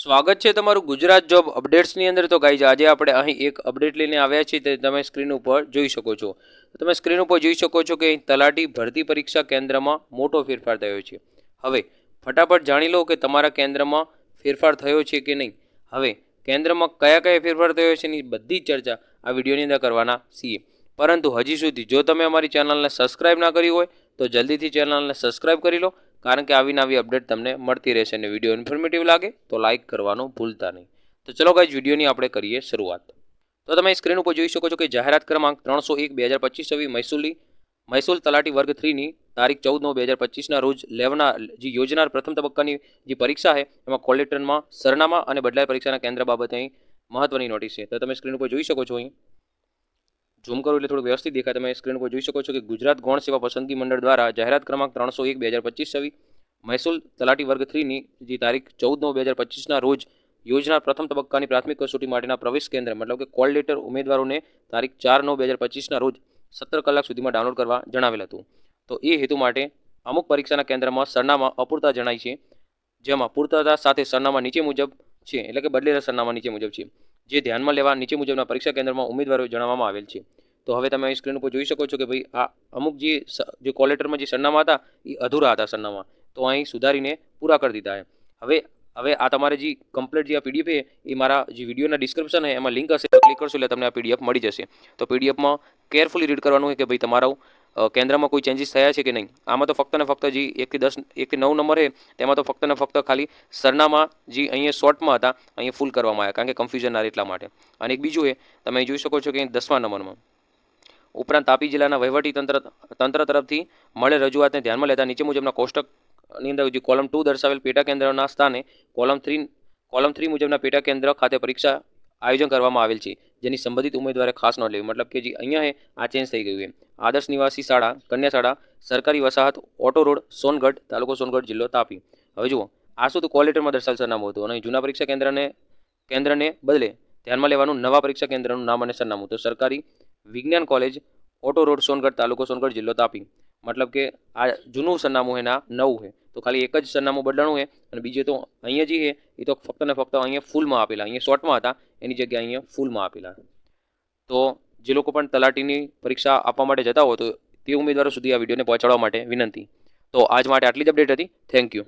સ્વાગત છે તમારું ગુજરાત જોબ અપડેટ્સની અંદર. તો ગાઈઝ આજે આપણે અહીં એક અપડેટ લઈને આવ્યા છીએ તે તમે સ્ક્રીન ઉપર જોઈ શકો છો. તમે સ્ક્રીન ઉપર જોઈ શકો છો કે તલાટી ભરતી પરીક્ષા કેન્દ્રમાં મોટો ફેરફાર થયો છે. હવે ફટાફટ જાણી લો કે તમારા કેન્દ્રમાં ફેરફાર થયો છે કે નહીં. હવે કેન્દ્રમાં કયા કયા ફેરફાર થયો છે એની બધી ચર્ચા આ વિડીયોની અંદર કરવાના છીએ. પરંતુ હજી સુધી જો તમે અમારી ચેનલને સબસ્ક્રાઇબ ના કરી હોય, તો જલ્દીથી ચેનલને સબસ્ક્રાઇબ કરી લો. કારણ કે આવી નવી અપડેટ તમને મળતી રહેશે અને વીડિયો ઇન્ફોર્મેટિવ લાગે તો લાઇક કરવાનું ભૂલતા નહીં. તો ચલો ગાઈઝ વિડીયોની આપણે કરીએ શરૂઆત. તો તમે સ્ક્રીન ઉપર જોઈ શકો છો કે જાહેરાત ક્રમાંક ત્રણસો એક, બે હજાર પચીસ છવ્વી મહેસૂલી મહેસૂલ તલાટી વર્ગ થ્રીની તારીખ ચૌદ નવ, બે હજાર પચીસના રોજ લેવાના જે યોજનાર પ્રથમ તબક્કાની જે પરીક્ષા છે, એમાં કોલેટરમાં સરનામા અને બદલાય પરીક્ષાના કેન્દ્ર બાબતે અહીં મહત્વની નોટિસ છે. તો તમે સ્ક્રીન ઉપર જોઈ શકો છો અહીં. ઝૂમ કરું એટલે થોડું વ્યવસ્થિત દેખાય. તમે સ્ક્રીન પર જોઈ શકો છો કે ગુજરાત ગૌણ સેવા પસંદગી મંડળ દ્વારા જાહેરાત ક્રમાંક ત્રણસો એક, બે હજાર પચીસ છવી મહેસૂલ તલાટી વર્ગ થ્રીની જે તારીખ ચૌદ નવ, બે હજાર પચીસના રોજ યોજના પ્રથમ તબક્કાની પ્રાથમિક કસોટી માટેના પ્રવેશ કેન્દ્ર, મતલબ કે કોલ લેટર ઉમેદવારોને તારીખ ચાર નવ, બે હજાર પચીસના રોજ સત્તર કલાક સુધીમાં ડાઉનલોડ કરવા જણાવેલ હતું. તો એ હેતુ માટે અમુક પરીક્ષાના કેન્દ્રમાં સરનામા અપૂરતા જણાય છે. જેમાં પૂર્તતા સાથે સરનામા નીચે મુજબ છે, એટલે કે બદલેલા સરનામા નીચે મુજબ છે. જે ધ્યાનમાં લેવા નીચે મુજબના પરીક્ષા કેન્દ્રમાં ઉમેદવારો જણાવવામાં આવેલ છે. તો હવે તમે અહીં સ્ક્રીન ઉપર જોઈ શકો છો કે ભાઈ આ અમુક જે જે કોલ લેટરમાં જે સરનામા હતા એ અધૂરા હતા સરનામા. તો અહીં સુધારીને પૂરા કરી દીધા હવે હવે આ તમારે જે કમ્પ્લીટ જે આ પીડીએફ એ મારા જે વિડીયોના ડિસ્ક્રિપ્શન હે એમાં લિંક હશે, તો ક્લિક કરશો એટલે તમને આ પીડીએફ મળી જશે. તો પીડીએફમાં કેરફુલી રીડ કરવાનું છે કે ભાઈ તમારા કેન્દ્રમાં કોઈ ચેન્જીસ થયા છે કે નહીં? આમાં તો ફક્ત ને ફક્ત જે એકથી દસ એકથી નવ નંબરે તેમાં તો ફક્ત ને ફક્ત ખાલી સરનામાં જે અહીંયા શોર્ટમાં હતા, અહીંયા ફૂલ કરવામાં આવ્યા, કારણ કે કન્ફ્યુઝન ના એટલા માટે. અને એક બીજું એ, તમે જોઈ શકો છો કે દસમા નંબરમાં ઉપરાંત તાપી જિલ્લાના વહીવટી તંત્ર તંત્ર તરફથી મળે રજૂઆતને ધ્યાનમાં લેતા નીચે મુજબના કોષ્ટકની અંદર જે કોલમ ટુ દર્શાવેલ પેટા કેન્દ્રના સ્થાને કોલમ થ્રી કોલમ થ્રી મુજબના પેટા કેન્દ્ર ખાતે પરીક્ષા આયોજન કરવામાં આવેલ છે. જેની સંબંધિત ઉમેદવારે ખાસ નોંધ લેવી. મતલબ કે જે અહીંયા હે, આ ચેન્જ થઈ ગયું છે આદર્શ નિવાસી શાળા, કન્યા શાળા, સરકારી વસાહત, ઓટો રોડ, સોનગઢ, તાલુકો સોનગઢ જિલ્લો, તાપી. હવે જુઓ, આ શું તો કોલ દર્શાવેલ સરનામું હતું અને જૂના પરીક્ષા કેન્દ્રને કેન્દ્રને બદલે ધ્યાનમાં લેવાનું નવા પરીક્ષા કેન્દ્રનું નામ અને સરનામું. તો સરકારી વિજ્ઞાન કોલેજ, ઓટો રોડ, સોનગઢ, તાલુકો સોનગઢ જિલ્લો, તાપી. મતલબ કે આ જૂનું સરનામું એના નવું છે તો ખાલી એક જ સરનામું બદલાણું છે અને બીજું તો અહીંયા જે છે, એ તો ફક્ત ને ફક્ત અહીંયા ફૂલમાં આપેલા, અહીંયા શોર્ટમાં હતા, એની જગ્યાએ અહીંયા ફૂલમાં આપેલા. તો જે લોકો પણ તલાટીની પરીક્ષા આપવા માટે જતા હોય તો તે ઉમેદવારો સુધી આ વિડીયોને પહોંચાડવા માટે વિનંતી. તો આજ માટે આટલી જ અપડેટ હતી. Thank you